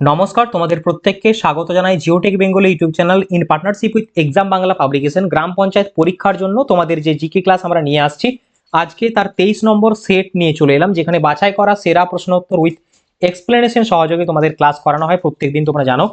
নমস্কার, তোমাদের প্রত্যেককে স্বাগত জানাই Geotech Bengali YouTube channel in partnership with exam Bangla publication গ্রাম পঞ্চায়েত পরীক্ষার জন্য তোমাদের যে জিকে ক্লাস আমরা নিয়ে আসছি, আজকে তার তেইশ নম্বর সেট নিয়ে চলে এলাম, যেখানে বাছাই করা সেরা প্রশ্নোত্তর উইথ এক্সপ্লেনেশন সহযোগে তোমাদের ক্লাস করানো হয়, প্রত্যেকদিন তোমরা জানো।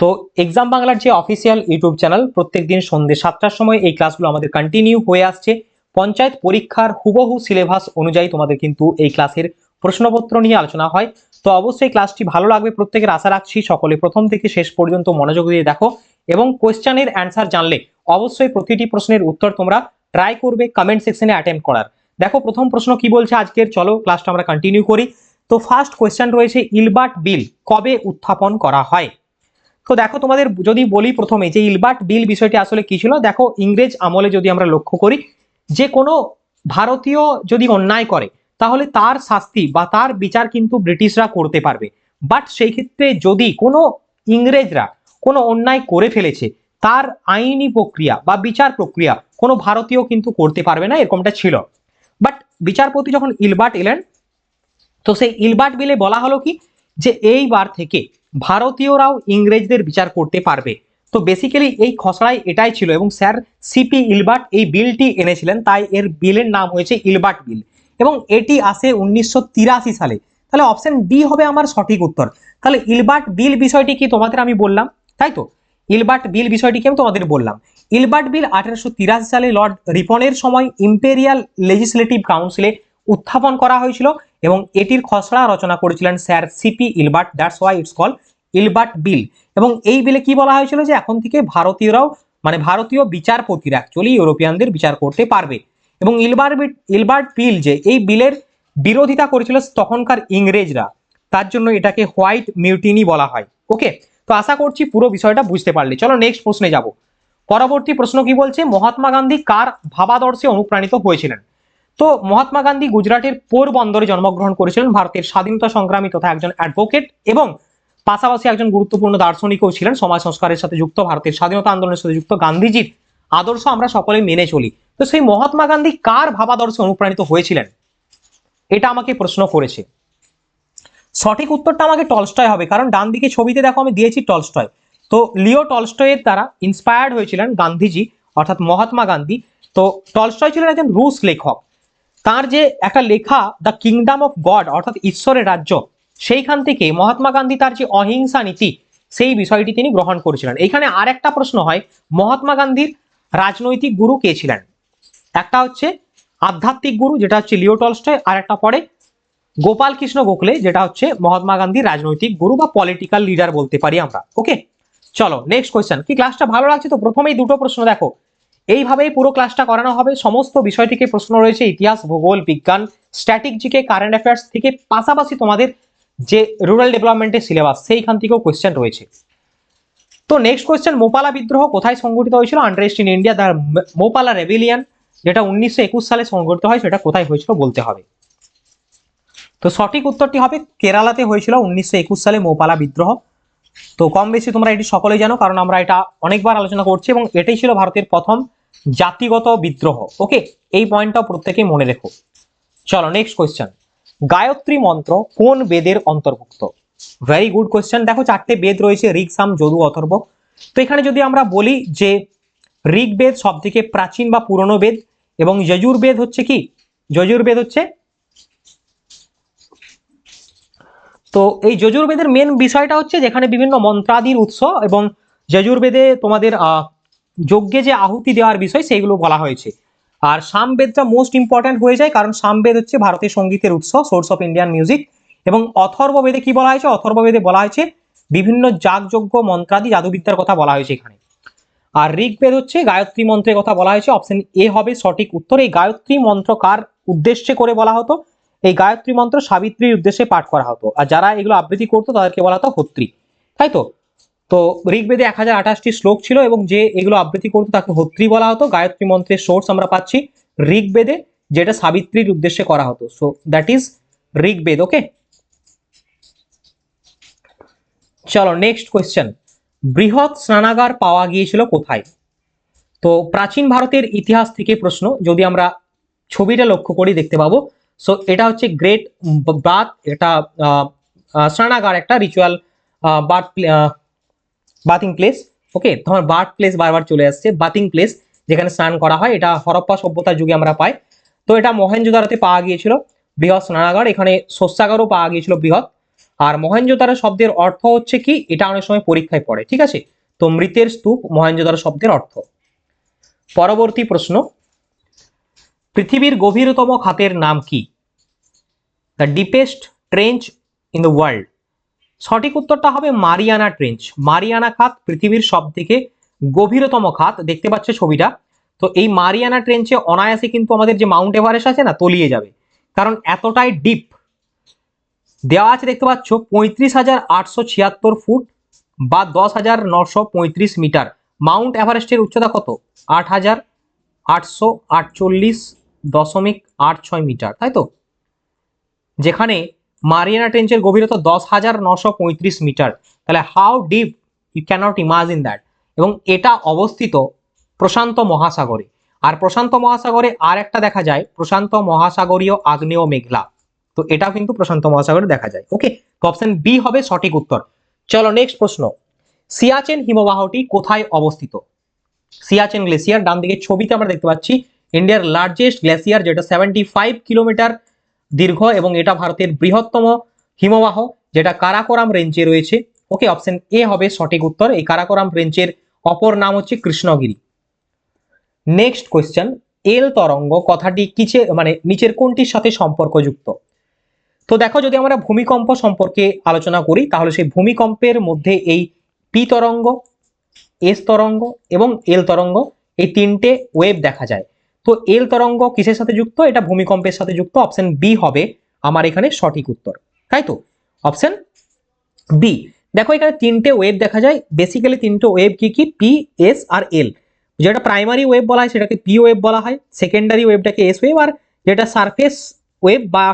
তো এক্সাম বাংলার যে অফিসিয়াল ইউটিউব চ্যানেল প্রত্যেকদিন সন্ধ্যে সাতটার সময় এই ক্লাসগুলো আমাদের কন্টিনিউ হয়ে আসছে। পঞ্চায়েত পরীক্ষার হুবহু সিলেবাস অনুযায়ী তোমাদের কিন্তু এই ক্লাসের প্রশ্নপত্র নিয়ে আলোচনা হয়। তো অবশ্যই ক্লাসটি ভালো লাগবে, প্রত্যেকের আশা রাখছি সকলে। প্রথম থেকে শেষ পর্যন্ত মনোযোগ দিয়ে দেখো এবং কোয়েশ্চানের অ্যান্সার জানলে অবশ্যই প্রতিটি প্রশ্নের উত্তর তোমরা ট্রাই করবে কমেন্ট সেকশনে অ্যাটেম্প করার। দেখো, প্রথম প্রশ্ন কি বলছে আজকের? চলো ক্লাসটা আমরা কন্টিনিউ করি। তো ফার্স্ট কোয়েশ্চেন রয়েছে, ইলবার্ট বিল কবে উত্থাপন করা হয়? তো দেখো, তোমাদের যদি বলি প্রথমে যে ইলবার্ট বিল বিষয়টি আসলে কি ছিল, দেখো ইংরেজ আমলে যদি আমরা লক্ষ্য করি, যে কোনো ভারতীয় যদি অন্যায় করে তাহলে তার শাস্তি বা তার বিচার কিন্তু ব্রিটিশরা করতে পারবে। বাট সেই ক্ষেত্রে যদি কোনো ইংরেজরা কোনো অন্যায় করে ফেলেছে, তার আইনি প্রক্রিয়া বা বিচার প্রক্রিয়া কোনো ভারতীয় কিন্তু করতে পারবে না, এরকমটা ছিল। বাট বিচারপতি যখন ইলবার্ট এলেন, তো সেই ইলবার্ট বিলে বলা হলো কি, যে এইবার থেকে ভারতীয়রাও ইংরেজদের বিচার করতে পারবে। তো বেসিক্যালি এই খসড়ায় এটাই ছিল এবং স্যার সিপি ইলবার্ট এই বিলটি এনেছিলেন, তাই এর বিলের নাম হয়েছে ইলবার্ট বিল। এবং এটি আসে উনিশশো তিরাশি সালে। তাহলে অপশন ডি হবে আমার সঠিক উত্তর। তাহলে ইলবার্ট বিল বিষয়টি কি তোমাদের আমি বললাম? তাই তো? ইলবার্ট বিল বিষয়টি কি আমি তোমাদের বললাম। ইলবার্ট বিল আঠারোশো তিরাশি সালে লর্ড রিপনের সময় ইম্পেরিয়াল লেজিসলেটিভ কাউন্সিলে উত্থাপন করা হয়েছিল এবং এটির খসড়া রচনা করেছিলেন sir C P Ilbert. That's why it's call Ilbert bill. এবং এই বিলে কি বলা হয়েছিল যে এখন থেকে ভারতীয়রাও মানে ভারতীয় বিচারপতিরা অ্যাকচুয়ালি ইউরোপিয়ানদের বিচার করতে পারবে। এবং ইলবার্ট ইলবার্ট বিল যে এই বিলের বিরোধিতা করেছিল তখনকার ইংরেজরা, তার জন্য এটাকে হোয়াইট মিউটিনি বলা হয়। ওকে তো আশা করছি পুরো বিষয়টা বুঝতে পারলি। চলো নেক্সট প্রশ্নে যাব। পরবর্তী প্রশ্ন কি বলছে? মহাত্মা গান্ধী কার ভাবাদর্শে অনুপ্রাণিত হয়েছিলেন? তো মহাত্মা গান্ধী গুজরাটের পোরবন্দরে জন্মগ্রহণ করেছিলেন, ভারতের স্বাধীনতা সংগ্রামী তথা একজন অ্যাডভোকেট এবং পাশাপাশি একজন গুরুত্বপূর্ণ দার্শনিকও ছিলেন, সমাজ সংস্কারের সাথে যুক্ত, ভারতের স্বাধীনতা আন্দোলনের সাথে যুক্ত। গান্ধীজির আদর্শ আমরা সকলে মেনে চলি। তো সেই মহাত্মা গান্ধী কার ভাবাদর্শে অনুপ্রাণিত হয়েছিলেন? এটা আমাকে প্রশ্ন করেছে। সঠিক উত্তরটা আমাকে টলস্টয় হবে, কারণ ডান দিকে ছবিতে দেখো আমি দিয়েছি টলস্টয়। তো লিও টলস্টয়ের দ্বারা ইন্সপায়ার্ড হয়েছিলেন গান্ধীজি, অর্থাৎ মহাত্মা গান্ধী। তো টলস্টয় ছিলেন একজন রুশ লেখক। তার যে একটা লেখা, দ্য কিংডম অফ গড অর্থাৎ ঈশ্বরের রাজ্য, সেইখান থেকে মহাত্মা গান্ধী তার যে অহিংসা নীতি, সেই বিষয়টি তিনি গ্রহণ করেছিলেন। এখানে আর একটা প্রশ্ন হয়, মহাত্মা গান্ধীর রাজনৈতিক গুরু কে ছিলেন? একটা হচ্ছে আধ্যাত্মিক গুরু, যেটা হচ্ছে লিও টলস্টয়, আর একটা পরে গোপাল কৃষ্ণ গোখলে, যেটা হচ্ছে মহাত্মা গান্ধীর রাজনৈতিক গুরু বা পলিটিক্যাল লিডার বলতে পারি আমরা ওকে চলো নেক্সট কোয়েশ্চেন কি ক্লাসটা ভালো লাগছে তো? প্রথমেই দুটো প্রশ্ন দেখো। এইভাবেই পুরো ক্লাসটা করানো হবে। সমস্ত বিষয় থেকে প্রশ্ন রয়েছে ইতিহাস, ভূগোল, বিজ্ঞান স্ট্যাটিক জিকে কারেন্ট অ্যাফেয়ার্স থেকে পাশাপাশি তোমাদের যে রুরাল ডেভেলপমেন্টের সিলেবাস সেইখান থেকেও কোয়েশ্চেন রয়েছে। তো নেক্সট কোয়েশ্চেন মোপালা বিদ্রোহ কোথায় সংঘটিত হয়েছিল? Unrest in India the Moplah rebellion যেটা উনিশশো একুশ সালে সংঘটিত হয় সেটা কোথায় হয়েছিল বলতে হবে। তো সঠিক উত্তরটি হবে কেরালাতে হয়েছিল উনিশশো একুশ সালে মোপালা বিদ্রোহ। তো কম বেশি তোমরা এটি সকলেই জানো, কারণ আমরা এটা অনেকবার আলোচনা করছি এবং এটাই ছিল ভারতের প্রথম জাতিগত বিদ্রোহ। ওকে এই পয়েন্টটাও প্রত্যেকেই মনে রেখো। চলো নেক্সট কোয়েশ্চেন গায়ত্রী মন্ত্র কোন বেদের অন্তর্ভুক্ত? ভেরি গুড কোয়েশ্চেন দেখো, চারটে বেদ রয়েছে ঋগ সাম যদু, অথর্ব। তো এখানে যদি আমরা বলি যে ঋগ্বেদ সব থেকে প্রাচীন বা পুরনো বেদ এবং যজুর্বেদ হচ্ছে কি? যজুর্বেদ হচ্ছে? তো এই যজুর্বেদের মেন বিষয়টা হচ্ছে যেখানে বিভিন্ন মন্ত্রাদির উৎস এবং যজুর্বেদে তোমাদের যজ্ঞে যে আহুতি দেওয়ার বিষয় সেইগুলো বলা হয়েছে। আর সামবেদটা মোস্ট ইম্পর্ট্যান্ট হয়ে যায় কারণ সামবেদ হচ্ছে ভারতের সঙ্গীতের উৎস সোর্স অফ ইন্ডিয়ান মিউজিক এবং অথর্ববেদে কি বলা হয়েছে? অথর্ববেদে বলা হয়েছে বিভিন্ন যাগযজ্ঞ মন্ত্রাদি জাদুবিদ্যার কথা বলা হয়েছে এখানে। আর ঋগ্বেদ হচ্ছে গায়ত্রী মন্ত্রের কথা বলা হয়েছে। অপশন এ হবে সঠিক উত্তর। এই গায়ত্রী মন্ত্র কার উদ্দেশ্যে করে বলা হতো? এই গায়ত্রী মন্ত্র সাবিত্রীর উদ্দেশ্যে পাঠ করা হতো। আর যারা এগুলো আবৃত্তি করতো, তাদেরকে বলা হতো হত্রী। তাই তো? তো ঋগ্বেদে এক হাজার আঠাশটি শ্লোক ছিল এবং যে এগুলো আবৃত্তি করতো, তাকে হত্রী বলা হতো। গায়ত্রী মন্ত্রের সোর্স আমরা পাচ্ছি ঋগ্বেদে, যেটা সাবিত্রীর উদ্দেশ্যে করা হতো। So that is Rigveda okay চলো নেক্সট কোয়েশ্চেন বৃহৎ স্নানাগার পাওয়া গিয়েছিল কোথায়? তো প্রাচীন ভারতের ইতিহাস থেকে প্রশ্ন, যদি আমরা ছবিটা লক্ষ্য করি দেখতে পাবো। সো এটা হচ্ছে গ্রেট বাথ, এটা স্নানাগার একটা ritual birth bathing place. Okay তোমার বার্থ প্লেস বারবার চলে আসছে, বাথিং প্লেস যেখানে স্নান করা হয়, এটা হরপ্পা সভ্যতার যুগে আমরা পাই। তো এটা মহেঞ্জোদারোতে পাওয়া গিয়েছিল, বৃহৎ স্নানাগার। এখানে শস্যাগারও পাওয়া গিয়েছিল বৃহৎ। আর মহেঞ্জোদারো শব্দের অর্থ হচ্ছে কি? এটা অনেক সময় পরীক্ষায় পড়ে, ঠিক আছে? তো মৃতের স্তূপ মহেঞ্জোদারো শব্দের অর্থ। পরবর্তী প্রশ্ন। পৃথিবীর গভীরতম খাতের নাম কি? The deepest trench in the world সঠিক উত্তরটা হবে মারিয়ানা ট্রেঞ্চ মারিয়ানা খাত পৃথিবীর সব থেকে গভীরতম খাত, দেখতে পাচ্ছ ছবিটা। তো এই মারিয়ানা ট্রেঞ্চে অনায়াসে কিন্তু আমাদের যে মাউন্ট এভারেস্ট আছে না, তলিয়ে যাবে। কারণ এতটাই ডিপ দেওয়া আছে দেখতে পাচ্ছ পঁয়ত্রিশ হাজার আটশো ছিয়াত্তর ফুট বা দশ হাজার নশো পঁয়ত্রিশ মিটার। মাউন্ট এভারেস্টের উচ্চতা কত? আট হাজার আটশো আটচল্লিশ দশমিক আট ছয় মিটার, তাই তো? যেখানে মারিয়ানা ট্রেঞ্চের গভীরতা দশ হাজার নশো পঁয়ত্রিশ মিটার। তাহলে how deep you can't imagine that? এবং এটা অবস্থিত প্রশান্ত মহাসাগরে। আর প্রশান্ত মহাসাগরে আর একটা দেখা যায়, প্রশান্ত মহাসাগরীয় আগ্নেয় মেঘলা। তো এটাও কিন্তু প্রশান্ত মহাসাগরে দেখা যায়। ওকে তো অপশন বি হবে সঠিক উত্তর। চলো নেক্সট প্রশ্ন। সিয়াচেন হিমবাহটি কোথায় অবস্থিত? সিয়াচেন গ্লেসিয়ার ডান দিকে ছবিতে আমরা দেখতে পাচ্ছি, ইন্ডিয়ার লার্জেস্ট গ্লেসিয়ার যেটা সেভেন্টি ফাইভ কিলোমিটার দীর্ঘ এবং এটা ভারতের বৃহত্তম হিমবাহ, যেটা কারাকোরাম রেঞ্জে রয়েছে। ওকে অপশন এ হবে সঠিক উত্তর। এই কারাকোরাম রেঞ্জের অপর নাম হচ্ছে কৃষ্ণগিরি। নেক্সট কোয়েশ্চেন এল তরঙ্গ কথাটি কিছে মানে নিচের কোনটির সাথে সম্পর্কযুক্ত? তো দেখো, যদি আমরা ভূমিকম্প সম্পর্কে আলোচনা করি, তাহলে সেই ভূমিকম্পের মধ্যে এই পি তরঙ্গ, এস তরঙ্গ এবং এল তরঙ্গ, এই তিনটে ওয়েভ দেখা যায়। তো এল তরঙ্গ কিসের সাথে যুক্ত? এটা ভূমিকম্পের সাথে যুক্ত। অপশন বি হবে আমার এখানে সঠিক উত্তর। তাই তো? অপশন বি দেখো, এখানে তিনটে ওয়েভ দেখা যায়। বেসিক্যালি তিনটে ওয়েভ কি কি? পি এস আর এল যেটা প্রাইমারি ওয়েভ বলা হয়, সেটাকে পি ওয়েভ বলা হয়। সেকেন্ডারি ওয়েভটাকে এস ওয়েভ আর যেটা সারফেস ওয়েভ বা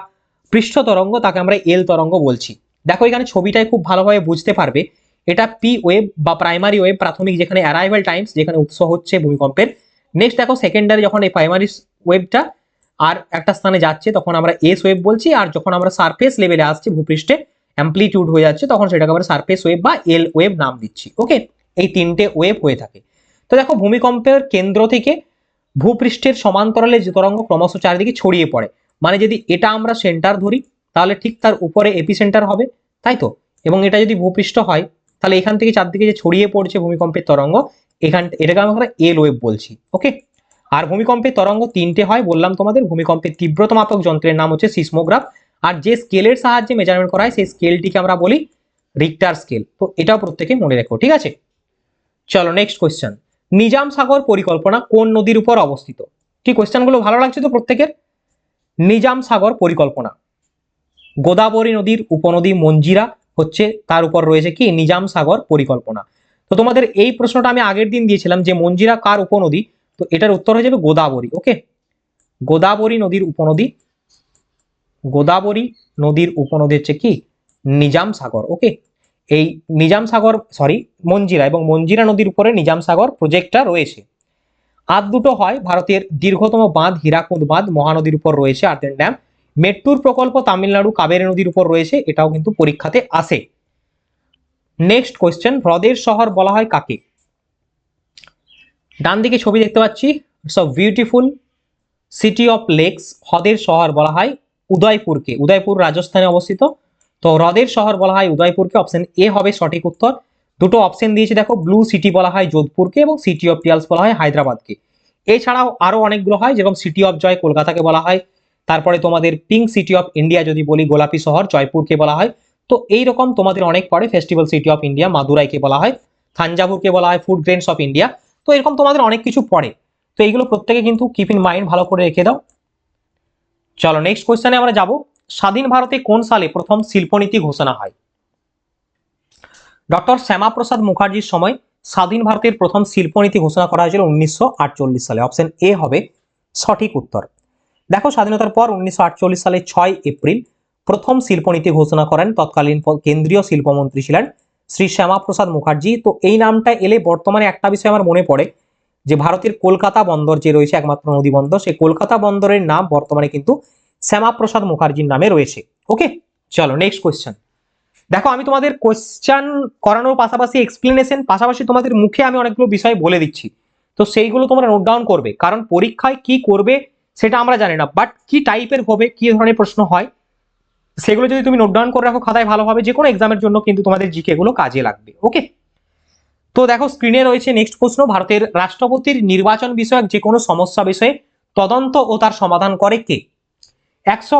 পৃষ্ঠ তরঙ্গ তাকে আমরা এল তরঙ্গ বলছি। দেখো, এখানে ছবিটাই খুব ভালোভাবে বুঝতে পারবে, এটা পি ওয়েভ বা প্রাইমারি ওয়েভ প্রাথমিক যেখানে অ্যারাইভাল টাইমস যেখানে উৎস হচ্ছে ভূমিকম্পের। নেক্সট দেখো সেকেন্ডারি যখন এই প্রাইমারি ওয়েভটা আর একটা স্থানে যাচ্ছে, তখন আমরা এস ওয়েভ বলছি, আর যখন আমরা সারফেস লেভেলে আসছি, ভূপৃষ্ঠে অ্যাম্পলিটিউড হয়ে যাচ্ছে, তখন সেটাকে আমরা সারফেস ওয়েভ বা এল ওয়েভ নাম দিচ্ছি ওকে এই তিনটে ওয়েভ হয়ে থাকে। তো দেখো, ভূমিকম্পের কেন্দ্র থেকে ভূপৃষ্ঠের সমান্তরালে যে তরঙ্গ ক্রমশ চারিদিকে ছড়িয়ে পড়ে। মানে যদি এটা আমরা সেন্টার ধরি, তাহলে ঠিক তার উপরে এপি সেন্টার হবে, তাই তো? এবং এটা যদি ভূপৃষ্ঠ হয়, তাহলে এখান থেকে চারদিকে যে ছড়িয়ে পড়ছে ভূমিকম্পের তরঙ্গ, এখান, এটাকে আমরা এল ওয়েভ বলছি ওকে আর ভূমিকম্পের তরঙ্গ তিনটে হয়, বললাম তোমাদের, ভূমিকম্পের তীব্রতা মাপক যন্ত্রের নাম হচ্ছে সিসমোগ্রাফ আর যে স্কেলের সাহায্যে মেজারমেন্ট করা হয়, সেই স্কেলটিকে আমরা বলি রিক্টার স্কেল তো এটাও প্রত্যেকে মনে রেখো, ঠিক আছে? চলো নেক্সট কোয়েশ্চেন নিজাম সাগর পরিকল্পনা কোন নদীর উপর অবস্থিত? কি কোয়েশ্চেনগুলো ভালো লাগছে তো প্রত্যেকের? নিজাম সাগর পরিকল্পনা। গোদাবরী নদীর উপনদী মঞ্জিরা হচ্ছে, তার উপর রয়েছে কি? নিজাম সাগর পরিকল্পনা। তো তোমাদের এই প্রশ্নটা আমি আগের দিন দিয়েছিলাম যে মঞ্জিরা কার উপনদী? তো এটার উত্তর হয়ে যাবে গোদাবরী ওকে গোদাবরী নদীর উপনদী, গোদাবরী নদীর উপনদী হচ্ছে কি? নিজাম সাগর ওকে এই নিজাম সাগর সরি মঞ্জিরা এবং মঞ্জিরা নদীর উপরে নিজাম সাগর প্রজেক্টটা রয়েছে। আর দুটো হয়, ভারতের দীর্ঘতম বাঁধ, হীরাকুদ বাঁধ, মহানদীর উপর রয়েছে আর্দেন ড্যাম। মেট্টুর প্রকল্প তামিলনাড়ু কাবেরী নদীর উপর রয়েছে, এটাও কিন্তু পরীক্ষাতে আসে। নেক্সট কোয়েশ্চেন হ্রদের শহর বলা হয় কাকে? ডান দিকে ছবি দেখতে পাচ্ছি it's a beautiful city of lakes হ্রদের শহর বলা হয় উদয়পুরকে। উদয়পুর রাজস্থানে অবস্থিত। তো হ্রদের শহর বলা হয় উদয়পুরকে অপশন এ হবে সঠিক উত্তর। দুটো অপশন দিয়েছে, দেখো ব্লু সিটি বলা হয় যোধপুরকে এবং সিটি অফ পিয়ালস বলা হয় হায়দ্রাবাদকে। এছাড়াও আরও অনেকগুলো হয়, যেরকম সিটি অফ জয় কলকাতাকে বলা হয়, তারপরে তোমাদের পিঙ্ক সিটি অফ ইন্ডিয়া যদি বলি, গোলাপি শহর জয়পুরকে বলা হয়। তো এই রকম তোমাদের অনেক পরে ফেস্টিভ্যাল সিটি অফ ইন্ডিয়া মাদুরাইকে বলা হয়, থাঞ্জাভুরকে বলা হয় ফুড গ্রেনস অফ ইন্ডিয়া তো এরকম তোমাদের অনেক কিছু পড়ে তো এইগুলো প্রত্যেকে কিন্তু কিপ ইন মাইন্ড ভালো করে রেখে দাও। চলো নেক্সট কোয়েশ্চেনে আমরা যাব, স্বাধীন ভারতে কোন সালে প্রথম শিল্পনীতি ঘোষণা হয়? ডক্টর শ্যামাপ্রসাদ মুখার্জির সময় স্বাধীন ভারতের প্রথম শিল্পনীতি ঘোষণা করা হয়েছিল উনিশশো আটচল্লিশ সালে। অপশন এ হবে সঠিক উত্তর। দেখো, স্বাধীনতার পর উনিশশো আটচল্লিশ সালে ছয় এপ্রিল প্রথম শিল্পনীতি ঘোষণা করেন তৎকালীন কেন্দ্রীয় শিল্পমন্ত্রী ছিলেন শ্রী শ্যামাপ্রসাদ মুখার্জি। তো এই নামটা এলে বর্তমানে একটা বিষয় আমার মনে পড়ে যে ভারতের কলকাতা বন্দর যে রয়েছে, একমাত্র নদী বন্দর, সেই কলকাতা বন্দরের নাম বর্তমানে কিন্তু শ্যামাপ্রসাদ মুখার্জির নামে রয়েছে। ওকে চলো নেক্সট কোয়েশ্চেন দেখো, আমি তোমাদের কোশ্চান করানোর পাশাপাশি এক্সপ্লেনেশন পাশাপাশি তোমাদের মুখে আমি অনেকগুলো বিষয় বলে দিচ্ছি। তো সেইগুলো তোমরা নোট ডাউন করবে। কারণ পরীক্ষায় কি করবে সেটা আমরা জানি না। বাট কি টাইপের হবে, কি ধরনের প্রশ্ন হয়, সেগুলো যদি তুমি নোট ডাউন করে রাখো, খাতায় ভালোভাবে যে কোনো এক্সামের জন্য কিন্তু তোমাদের জিকে গুলো কাজে লাগবে ওকে তো দেখো স্ক্রিনে রয়েছে নেক্সট প্রশ্ন। ভারতের রাষ্ট্রপতির নির্বাচন বিষয়ক যে কোনো সমস্যা বিষয়ে তদন্ত ও তার সমাধান করে কে? একশো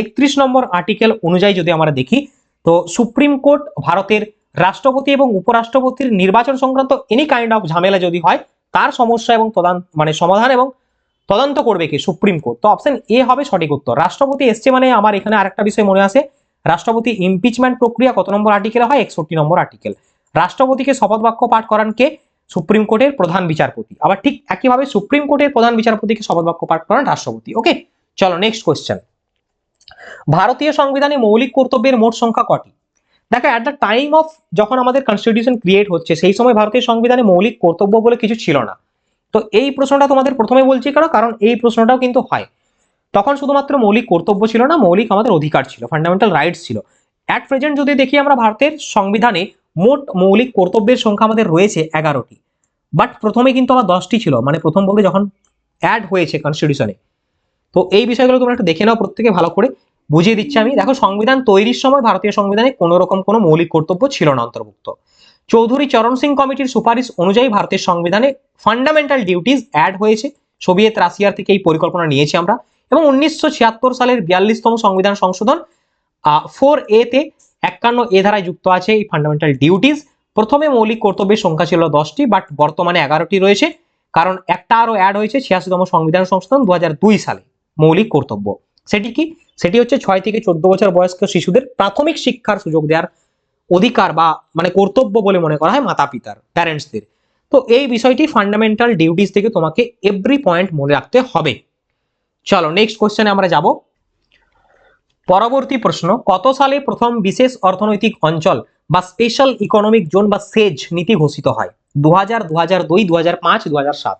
একত্রিশ নম্বর আর্টিকেল অনুযায়ী যদি আমরা দেখি তো সুপ্রিম কোর্ট ভারতের রাষ্ট্রপতি এবং উপরাষ্ট্রপতির নির্বাচন সংক্রান্ত এনি কাইন্ড অফ ঝামেলা যদি হয়, তার সমস্যা এবং তদান মানে সমাধান এবং তদন্ত করবে কি? Supreme court. তো অপশন এ হবে সঠিক উত্তর। রাষ্ট্রপতি এসছে মানে আমার এখানে আরেকটা বিষয় মনে আসে রাষ্ট্রপতি ইমপিচমেন্ট প্রক্রিয়া কত নম্বর আর্টিকেল হয়? একষট্টি নম্বর আর্টিকেল রাষ্ট্রপতিকে শপথ বাক্য পাঠ করান কে? সুপ্রিম কোর্টের প্রধান বিচারপতি। আবার ঠিক একইভাবে সুপ্রিম কোর্টের প্রধান বিচারপতিকে শপথ বাক্য পাঠ করান রাষ্ট্রপতি। ওকে চলো নেক্সট কোয়েশ্চেন ভারতীয় সংবিধানে মৌলিক কর্তব্যের মোট সংখ্যা কটি? দেখো অ্যাট দ্য টাইম অফ যখন আমাদের কনস্টিটিউশন ক্রিয়েট হচ্ছে, সেই সময় ভারতীয় সংবিধানে মৌলিক কর্তব্য বলে কিছু ছিল না। তো এই প্রশ্নটা তোমাদের প্রথমে বলছি কেন? কারণ এই প্রশ্নটাও কিন্তু হয়। তখন শুধুমাত্র মৌলিক কর্তব্য ছিল না, মৌলিক আমাদের অধিকার ছিল ফান্ডামেন্টাল রাইটস ছিল। অ্যাট প্রেজেন্ট যদি দেখি আমরা ভারতের সংবিধানে মোট মৌলিক কর্তব্যের সংখ্যা আমাদের রয়েছে এগারোটি। বাট প্রথমে কিন্তু আমার দশটি ছিল মানে প্রথম বলতে যখন অ্যাড হয়েছে কনস্টিটিউশনে তো এই বিষয়গুলো তোমরা একটু দেখে নাও, প্রত্যেকে ভালো করে বুঝিয়ে দিচ্ছি আমি। দেখো, সংবিধান তৈরির সময় ভারতীয় সংবিধানে কোনো রকম কোনো মৌলিক কর্তব্য ছিল না অন্তর্ভুক্ত। চৌধুরী চরণ সিং কমিটির সুপারিশ অনুযায়ী ভারতের সংবিধানে ফান্ডামেন্টাল ডিউটিজ অ্যাড হয়েছে। সোভিয়েত রাশিয়ার থেকে এই পরিকল্পনা নিয়েছি আমরা। এবং উনিশশো ছিয়াত্তর সালের বিয়াল্লিশতম সংবিধান সংশোধন ফোর এ তে একান্ন এ ধারায় যুক্ত আছে এই ফান্ডামেন্টাল ডিউটিজ প্রথমে মৌলিক কর্তব্যের সংখ্যা ছিল দশটি বাট বর্তমানে এগারোটি রয়েছে। কারণ একটা আরও অ্যাড হয়েছে ছিয়াশিতম সংবিধান সংশোধন দু হাজার দুই সালে। মৌলিক কর্তব্য। সেটি কি? সেটি হচ্ছে ছয় থেকে চোদ্দ বছর বয়স্ক শিশুদের প্রাথমিক শিক্ষার সুযোগ দেওয়ার অধিকার বা মানে কর্তব্য বলে মনে করা হয় মাতা পিতার প্যারেন্টসদের তো এই বিষয়টি ফান্ডামেন্টাল ডিউটিস থেকে তোমাকে এভরি পয়েন্ট মনে রাখতে হবে। চলো নেক্সট কোশ্চেনে আমরা যাব। পরবর্তী প্রশ্ন, কত সালে প্রথম বিশেষ অর্থনৈতিক অঞ্চল বা স্পেশাল ইকোনমিক জোন বা সেজ নীতি ঘোষিত হয়? দু হাজার দু হাজার দুই দু হাজার পাঁচ দু হাজার সাত।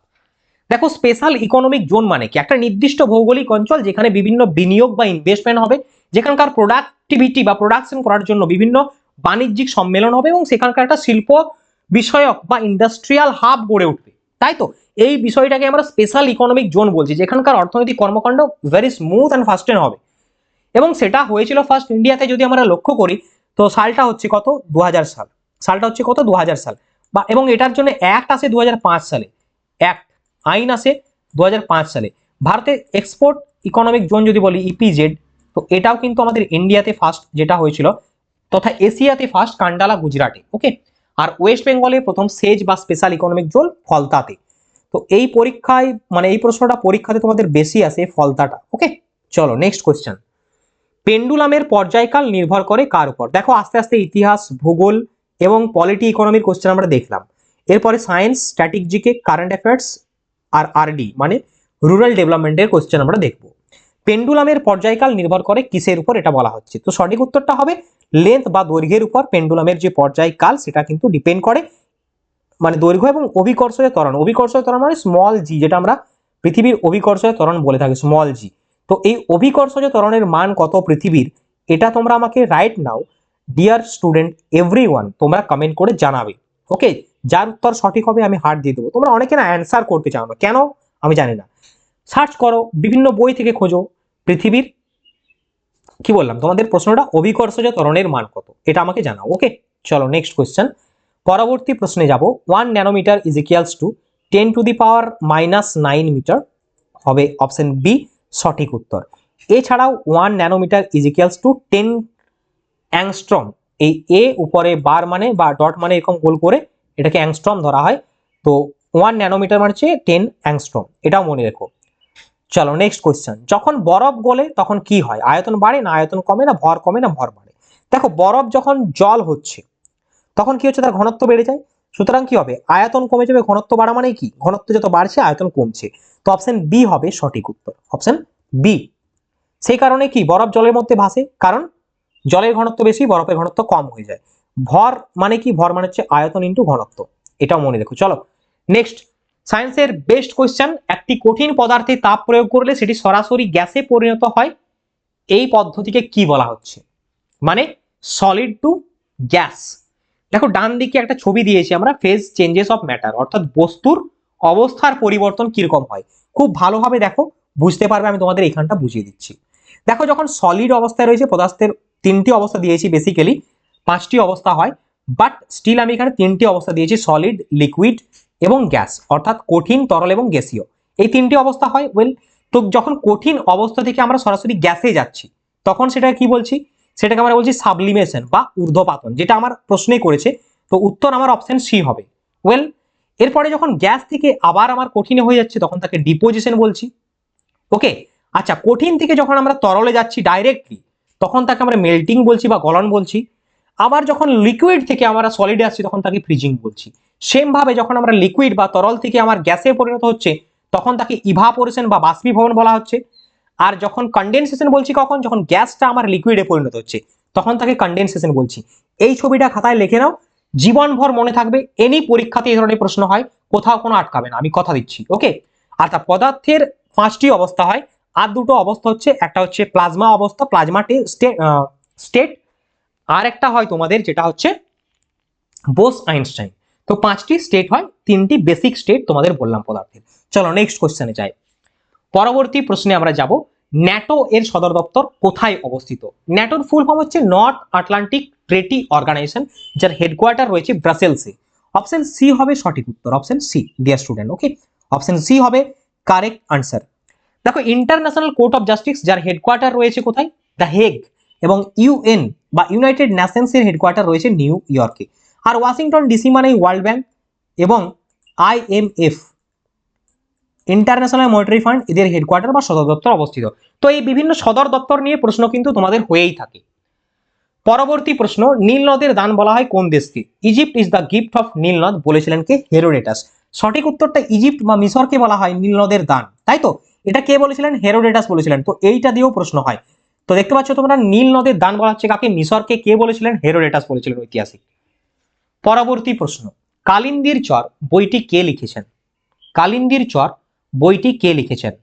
দেখো স্পেশাল ইকোনমিক জোন মানে কি? একটা নির্দিষ্ট ভৌগোলিক অঞ্চল যেখানে বিভিন্ন বিনিয়োগ বা ইনভেস্টমেন্ট হবে, যেখানকার প্রোডাক্টিভিটি বা প্রোডাকশন করার জন্য বিভিন্ন বাণিজ্যিক সম্মেলন হবে এবং সেখানকার একটা শিল্প বিষয়ক বা ইন্ডাস্ট্রিয়াল হাব গড়ে উঠবে। তাই তো? এই বিষয়টাকে আমরা স্পেশাল ইকোনমিক জোন বলছি, যেখানকার অর্থনৈতিক কর্মকাণ্ড ভেরি স্মুথ অ্যান্ড ফাস্টেন হবে। এবং সেটা হয়েছিল ফার্স্ট ইন্ডিয়াতে যদি আমরা লক্ষ্য করি, তো সালটা হচ্ছে কত? দু হাজার সাল। সালটা হচ্ছে কত? দু হাজার সাল। বা এবং এটার জন্য অ্যাক্ট আসে দু হাজার পাঁচ সালে। অ্যাক্ট আইন আসে দু হাজার পাঁচ সালে। ভারতের এক্সপোর্ট ইকোনমিক জোন যদি বলি ইপিজেড তো এটাও কিন্তু আমাদের ইন্ডিয়াতে ফার্স্ট যেটা হয়েছিল, তথা এশিয়াতে ফার্স্ট কান্ডালা গুজরাটে ওকে আর ওয়েস্ট বেঙ্গলে প্রথম সেজ বা স্পেশাল ইকোনমিক জোন ফলতাতে। তো এই পরীক্ষায় মানে এই প্রশ্নটা পরীক্ষাতে তোমাদের বেশি আসে ফলতাটা ওকে চলো নেক্সট কোয়েশ্চেন পেন্ডুলামের পর্যায়কাল নির্ভর করে কার উপর? দেখো, আস্তে আস্তে ইতিহাস, ভূগোল এবং পলিটি ইকোনমির কোশ্চেন আমরা দেখলাম। এরপরে সায়েন্স স্ট্র্যাটেজিকে কারেন্ট অ্যাফেয়ার্স আর আরডি মানে রুরাল ডেভেলপমেন্টের কোশ্চেন আমরা দেখব। পেন্ডুলামের পর্যায়কাল নির্ভর করে কিসের উপর এটা বলা হচ্ছে। তো সঠিক উত্তরটা হবে লেন্থ বা দৈর্ঘ্যের উপর। পেন্ডুলামের যে পর্যায়কাল, সেটা কিন্তু ডিপেন্ড করে মানে দৈর্ঘ্য এবং অভিকর্ষীয় ত্বরণ। অভিকর্ষীয় ত্বরণ মানে স্মল জি যেটা আমরা পৃথিবীর অভিকর্ষীয় ত্বরণ বলে থাকি স্মল জি তো এই অভিকর্ষজ ত্বরণের মান কত পৃথিবীর, এটা তোমরা আমাকে right now. Dear student every তোমরা কমেন্ট করে জানাবে। ওকে যার উত্তর সঠিক হবে, আমি হার্ট দিয়ে দেবো। তোমরা অনেকে না অ্যান্সার করতে চাও না। কেন? আমি জানি না। সার্চ করো, বিভিন্ন বই থেকে খোঁজো, পৃথিবীর কি বললাম? তোমাদের প্রশ্নটা অভিকর্ষজ তরণের মান কত? এটা আমাকে জানাও ওকে চলো নেক্সট কোয়েশ্চেন পরবর্তী প্রশ্নে যাব। One nanometre is equals to ten to the power minus nine metre হবে অপশন বি সঠিক উত্তর। এছাড়াও one nanometre is equals to ten angstrom এই এ উপরে বার মানে বা ডট মানে এরকম গোল করে এটাকে অ্যাংস্ট্রম ধরা হয়। তো ওয়ান ন্যানোমিটার মানে হচ্ছে টেন অ্যাংস্ট্রম এটাও মনে রেখো। চলো নেক্সট কোয়েশ্চেন যখন বরফ গলে তখন কি হয়? আয়তন বাড়ে না আয়তন কমে না? ভর কমে না? ভর বাড়ে। দেখো, বরফ যখন জল হচ্ছে, তখন কি হচ্ছে? তার ঘনত্ব বেড়ে যায়। সুতরাং কি হবে? আয়তন কমে যাবে। ঘনত্ব বাড়া মানে কি? ঘনত্ব যত বাড়ছে, আয়তন কমছে। তো অপশন বি হবে সঠিক উত্তর। অপশন বি সেই কারণে কি? বরফ জলের মধ্যে ভাসে। কারণ জলের ঘনত্ব বেশি, বরফের ঘনত্ব কম হয়ে যায়। ভর মানে কি? ভর মানে হচ্ছে আয়তন ইন্টু ঘনত্ব। এটাও মনে রেখো। চলো নেক্সট সায়েন্সের বেস্ট কোয়েশ্চেন একটি কঠিন পদার্থে তাপ প্রয়োগ করলে সেটি সরাসরি গ্যাসে পরিণত হয়। এই পদ্ধতিকে কি বলা হচ্ছে? মানে সলিড টু গ্যাস দেখো ডান দিকে একটা ছবি দিয়েছি আমরা ফেজ চেঞ্জেস অফ ম্যাটার অর্থাৎ বস্তুর অবস্থার পরিবর্তন কীরকম হয়। খুব ভালোভাবে দেখো, বুঝতে পারবে, আমি তোমাদের এখানটা বুঝিয়ে দিচ্ছি। দেখো, যখন সলিড অবস্থায় রয়েছে, পদার্থের তিনটি অবস্থা দিয়েছি বেসিক্যালি পাঁচটি অবস্থা হয় বাট স্টিল আমি এখানে তিনটি অবস্থা দিয়েছি সলিড লিকুইড এবং গ্যাস অর্থাৎ কঠিন, তরল এবং গ্যাসীয় এই তিনটি অবস্থা হয় ওয়েল তো যখন কঠিন অবস্থা থেকে আমরা সরাসরি গ্যাসে যাচ্ছি, তখন সেটা কি বলছি? সেটাকে আমরা বলছি সাবলিমেশন বা ঊর্ধ্বপাতন, যেটা আমার প্রশ্নেই করেছে। তো উত্তর আমার অপশন সি হবে। ওয়েল এরপরে যখন গ্যাস থেকে আবার আমার কঠিনে হয়ে যাচ্ছে, তখন তাকে ডিপোজিশন বলছি। ওকে আচ্ছা কঠিন থেকে যখন আমরা তরলে যাচ্ছি ডাইরেক্টলি তখন তাকে আমরা মেল্টিং বলছি বা গলন বলছি। আবার যখন লিকুইড থেকে আমরা সলিডে আসছি, তখন তাকে ফ্রিজিং বলছি। সেম ভাবে যখন আমরা লিকুইড বা তরল থেকে আমার গ্যাসে পরিণত হচ্ছে, তখন তাকে ইভাপোরেশন বা বাষ্পীভবন বলা হচ্ছে। আর যখন কন্ডেনসেশন বলছি কখন? যখন গ্যাসটা আমার লিকুইডে পরিণত হচ্ছে, তখন তাকে কন্ডেনসেশন বলছি। এই ছবিটা খাতায় লিখে নাও। জীবনভর মনে থাকবে এনি পরীক্ষাতে এই ধরনের প্রশ্ন হয়, কোথাও কোনো আটকাবে না, আমি কথা দিচ্ছি ওকে আর তা পদার্থের পাঁচটি অবস্থা হয়, আর দুটো অবস্থা হচ্ছে, একটা হচ্ছে প্লাজমা অবস্থা প্লাজমাটে স্টেট আর একটা হয় তোমাদের, যেটা হচ্ছে বোস আইনস্টাইন। তো পাঁচটি স্টেট হয়, তিনটি বেসিক স্টেট তোমাদের বললাম পদার্থের। চলো নেক্সট কোশ্চেনে যাই। পরবর্তী প্রশ্নে আমরা যাব, ন্যাটো এর সদর দপ্তর কোথায় অবস্থিত? ন্যাটোর ফুল ফর্ম হচ্ছে নর্থ আটলান্টিক ট্রেটি অর্গানাইজেশন যার হেডকোয়ার্টার রয়েছে ব্রাসেলসে অপশন সি হবে সঠিক উত্তর option C dear student okay option C হবে কারেক্ট আনসার দেখো ইন্টারন্যাশনাল কোর্ট অফ জাস্টিস যার হেডকোয়ার্টার রয়েছে কোথায়? দ্য হেগ এবং ইউএন বা ইউনাইটেড নেশনস এর হেডকোয়ার্টার রয়েছে নিউ ইয়র্কে আর ওয়াশিংটন ডিসি মানেই ওয়ার্ল্ড ব্যাংক এবং আইএমএফ ইন্টারন্যাশনাল মনিটারি ফান্ড এদের হেডকোয়ার্টার বা সদর দপ্তর অবস্থিত। তো এই বিভিন্ন সদর দপ্তর নিয়ে প্রশ্ন কিন্তু তোমাদের হয়েই থাকে। পরবর্তী প্রশ্ন, নীল নদের দান বলা হয় কোন দেশকে? Egypt is the gift of নীল নদ বলেছিলেন কে? হেরোডেটাস সঠিক উত্তরটা ইজিপ্ট বা মিশরকে বলা হয় নীল নদের দান। তাই তো? এটা কে বলেছিলেন? হেরোডেটাস বলেছিলেন। তো এইটা দিয়েও প্রশ্ন হয়। তো দেখতে পাচ্ছ তোমরা, নীল নদের দান বলা হচ্ছে কাকে? মিশরকে। কে বলেছিলেন? হেরোডেটাস বলেছিলেন ঐতিহাসিক। পরবর্তী প্রশ্ন, কালিন্দির চর বইটি কে লিখেছেন? কালিন্দির চর বইটি কে লিখেছেন?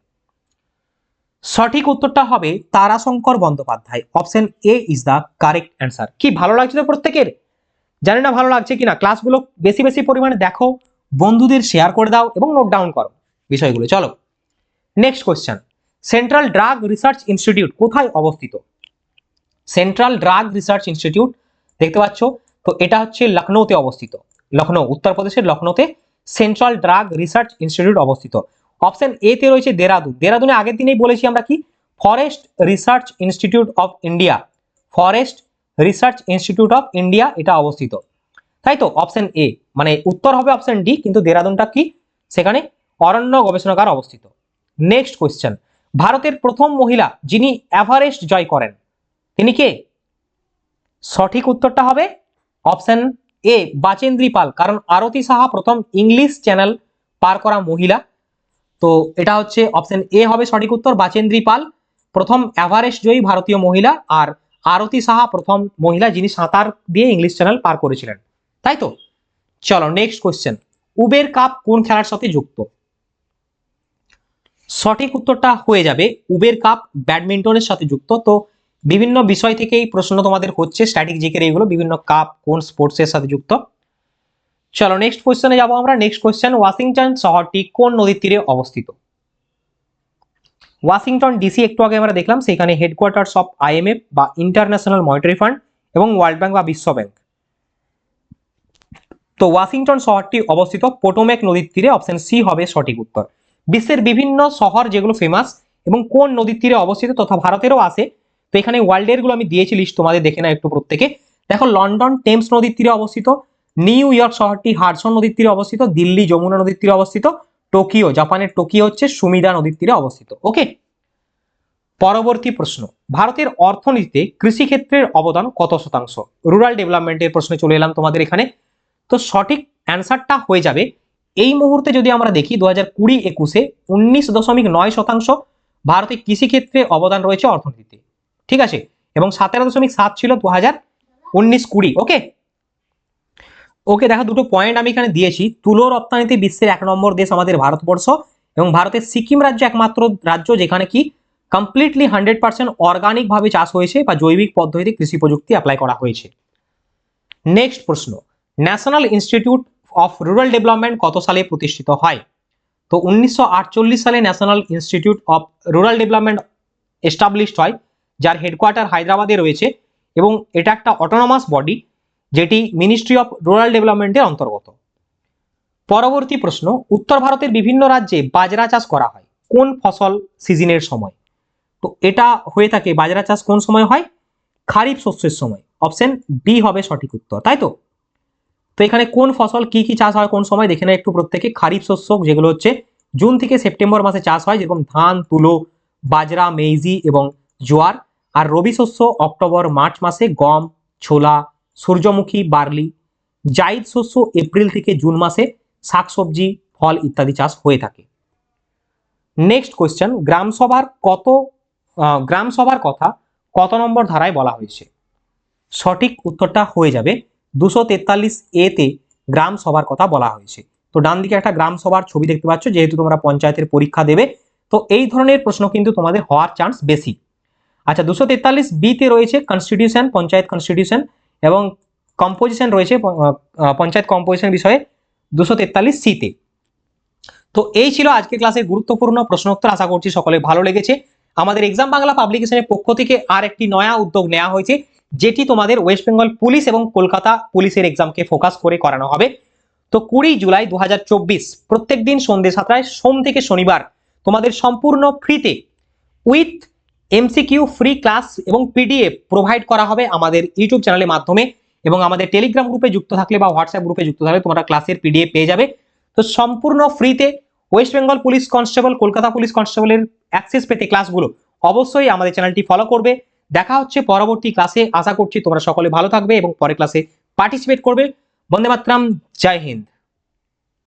সঠিক উত্তরটা হবে Tarashankar Bandyopadhyay. Option A is the correct answer কি ভালো লাগছে তো প্রত্যেকের? জানি না ভালো লাগছে কিনা। ক্লাসগুলো বেশি বেশি পরিমাণে দেখো, বন্ধুদের শেয়ার করে দাও এবং নোট ডাউন করো বিষয়গুলো। চলো next question central drug research institute কোথায় অবস্থিত? সেন্ট্রাল ড্রাগ রিসার্চ ইনস্টিটিউট দেখতে পাচ্ছ? তো এটা হচ্ছে লখনৌতে অবস্থিত। লখনৌ, উত্তরপ্রদেশের লখনৌতে সেন্ট্রাল ড্রাগ রিসার্চ ইনস্টিটিউট অবস্থিত। অপশন এ তে রয়েছে দেরাদুন দেরাদুনে আগের দিনেই বলেছি আমরা কি? Forest research institute of India forest research institute of India এটা অবস্থিত। তাই তো? অপশন এ মানে উত্তর হবে অপশন ডি কিন্তু দেরাদুনটা কি? সেখানে অরণ্য গবেষণাগার অবস্থিত। নেক্সট কোয়েশ্চেন ভারতের প্রথম মহিলা যিনি এভারেস্ট জয় করেন, তিনি কে? সঠিক উত্তরটা হবে অপশন এ, বাচেন্দ্রী পাল। কারণ আরতি সাহা প্রথম ইংলিশ চ্যানেল পার করা মহিলা। তো এটা হচ্ছে অপশন এ হবে সঠিক উত্তর, বাচেন্দ্রী পাল প্রথম এভারেস্ট জয়ী ভারতীয় মহিলা আর আরতি সাহা প্রথম মহিলা যিনি সাঁতার দিয়ে ইংলিশ চ্যানেল পার করেছিলেন। তাই তো? চলো নেক্সট কোশ্চেন উবের কাপ কোন খেলার সাথে যুক্ত? সঠিক উত্তরটা হয়ে যাবে উবের কাপ ব্যাডমিন্টনের সাথে যুক্ত। তো বিভিন্ন বিষয় থেকে এই প্রশ্ন তোমাদের হচ্ছে স্ট্যাটিক জিকের এইগুলো বিভিন্ন কাপ, কোন স্পোর্টসের সাথে যুক্ত। চলো নেক্সট কোয়েশ্চেনে যাব আমরা। নেক্সট কোয়েশ্চেন ওয়াশিংটন শহরটি কোন নদীর তীরে অবস্থিত? ওয়াশিংটন ডিসি একটু আগে আমরা দেখলাম, সেখানে হেডকোয়ার্টার্স অফ আইএমএফ বা ইন্টারন্যাশনাল মনিটারি ফান্ড এবং ওয়ার্ল্ড ব্যাংক বা বিশ্ব ব্যাংক। তো ওয়াশিংটন শহরটি অবস্থিত পোটোমেক নদীর তীরে অপশন সি হবে সঠিক উত্তর। বিশ্বের বিভিন্ন শহর যেগুলো ফেমাস এবং কোন নদীর তীরে অবস্থিত তথা ভারতেরও আছে। তো এখানে ওয়ার্ল্ডেরগুলো আমি দিয়েছি লিস্ট তোমাদের দেখে না একটু প্রত্যেকে। দেখো, লন্ডন, টেমস নদীর তীরে অবস্থিত, নিউ ইয়র্ক শহরটি হারসন নদীর তীরে অবস্থিত, দিল্লি, যমুনা নদীর তীরে অবস্থিত, টোকিও, জাপানের টোকিও হচ্ছে সুমিদা নদীর তীরে অবস্থিত ওকে পরবর্তী প্রশ্ন, ভারতের অর্থনীতিতে কৃষিক্ষেত্রের অবদান কত শতাংশ? রুরাল ডেভেলপমেন্টের প্রশ্নে চলে এলাম তোমাদের এখানে। তো সঠিক অ্যান্সারটা হয়ে যাবে এই মুহূর্তে যদি আমরা দেখি দু হাজার কুড়ি একুশে উনিশ দশমিক নয় শতাংশ ভারতের কৃষিক্ষেত্রে অবদান রয়েছে অর্থনীতিতে। ঠিক আছে? এবং সতেরো দশমিক সাত ছিল দু হাজার উনিশ কুড়ি, ওকে? ওকে, দেখো, দুটো পয়েন্ট আমি এখানে দিয়েছি। তুলো রপ্তানিতে বিশ্বের এক নম্বর দেশ আমাদের ভারতবর্ষ এবং ভারতের সিকিম রাজ্য একমাত্র রাজ্য যেখানে কি কমপ্লিটলি হান্ড্রেড পার্সেন্ট অর্গানিক ভাবে চাষ হয়েছে বা জৈবিক পদ্ধতিতে কৃষি প্রযুক্তি অ্যাপ্লাই করা হয়েছে। নেক্সট প্রশ্ন national institute of rural development কত সালে প্রতিষ্ঠিত হয়? তো উনিশশো আটচল্লিশ সালে national institute of rural development established হয়, যার হেডকোয়ার্টার হায়দ্রাবাদে রয়েছে এবং এটা একটা অটোনমাস বডি যেটি মিনিস্ট্রি অফ রুরাল ডেভেলপমেন্টের অন্তর্গত। পরবর্তী প্রশ্ন, উত্তর ভারতের বিভিন্ন রাজ্যে বাজরা চাষ করা হয়, কোন ফসল সিজনের সময়? তো এটা হয়ে থাকে বাজরা চাষ কোন সময় হয়? খারিফ শস্যের সময়। অপশন বি হবে সঠিক উত্তর, তাই তো? তো এখানে কোন ফসল কি কি চাষ হয় কোন সময় দেখে না একটু প্রত্যেকে। খারিফ শস্য যেগুলো হচ্ছে জুন থেকে সেপ্টেম্বর মাসে চাষ হয় যেরকম ধান তুলো বাজরা মেইজি এবং জোয়ার। আর রবি শস্য অক্টোবর মার্চ মাসে গম ছোলা সূর্যমুখী বার্লি। জাইদ শস্য এপ্রিল থেকে জুন মাসে শাকসবজি ফল ইত্যাদি চাষ হয়ে থাকে। নেক্সট কোয়েশ্চেন গ্রাম সভার কত আহ, গ্রাম সভার কথা কত নম্বর ধারায় বলা হয়েছে? সঠিক উত্তরটা হয়ে যাবে দুশো তেতাল্লিশ এতে গ্রাম সভার কথা বলা হয়েছে। তো ডান দিকে একটা গ্রাম সভার ছবি দেখতে পাচ্ছ, যেহেতু তোমরা পঞ্চায়েতের পরীক্ষা দেবে, তো এই ধরনের প্রশ্ন কিন্তু তোমাদের হওয়ার চান্স বেশি। আচ্ছা দুশো তেতাল্লিশ বিতে রয়েছে কনস্টিটিউশন পঞ্চায়েত কনস্টিটিউশন এবং কম্পোজিশন রয়েছে পঞ্চায়েত কম্পোজিশন বিষয়ে দুশো তেতাল্লিশ সিতে। তো এই ছিল আজকের ক্লাসের গুরুত্বপূর্ণ প্রশ্নোত্তর, আশা করছি সকলে ভালো লেগেছে। আমাদের এক্সাম বাংলা পাবলিকেশনের পক্ষ থেকে আর একটি নয়া উদ্যোগ নেওয়া হয়েছে। যেটি তোমাদের ওয়েস্ট বেঙ্গল পুলিশ এবং কলকাতা পুলিশের এক্সামকে ফোকাস করে করানো হবে। তো কুড়ি জুলাই দু প্রত্যেক দিন সন্ধ্যে সাতটায় সোম থেকে শনিবার তোমাদের সম্পূর্ণ ফ্রিতে উইথ এমসিকিউ ফ্রি ক্লাস এবং পিডিএফ প্রোভাইড করা হবে আমাদের ইউটিউব চ্যানেলের মাধ্যমে এবং আমাদের টেলিগ্রাম গ্রুপে যুক্ত থাকলে বা হোয়াটসঅ্যাপ গ্রুপে যুক্ত থাকলে তোমরা ক্লাসের পিডিএফ পেয়ে যাবে। তো সম্পূর্ণ ফ্রিতে West Bengal police constable Kolkata police কনস্টেবলের অ্যাক্সেস পেতে ক্লাসগুলো অবশ্যই আমাদের চ্যানেলটি ফলো করবে। দেখা হচ্ছে পরবর্তী ক্লাসে আশা করছি তোমরা সকলে ভালো থাকবে এবং পরের ক্লাসে পার্টিসিপেট করবে। বন্দে মাতরাম, জয় হিন্দ।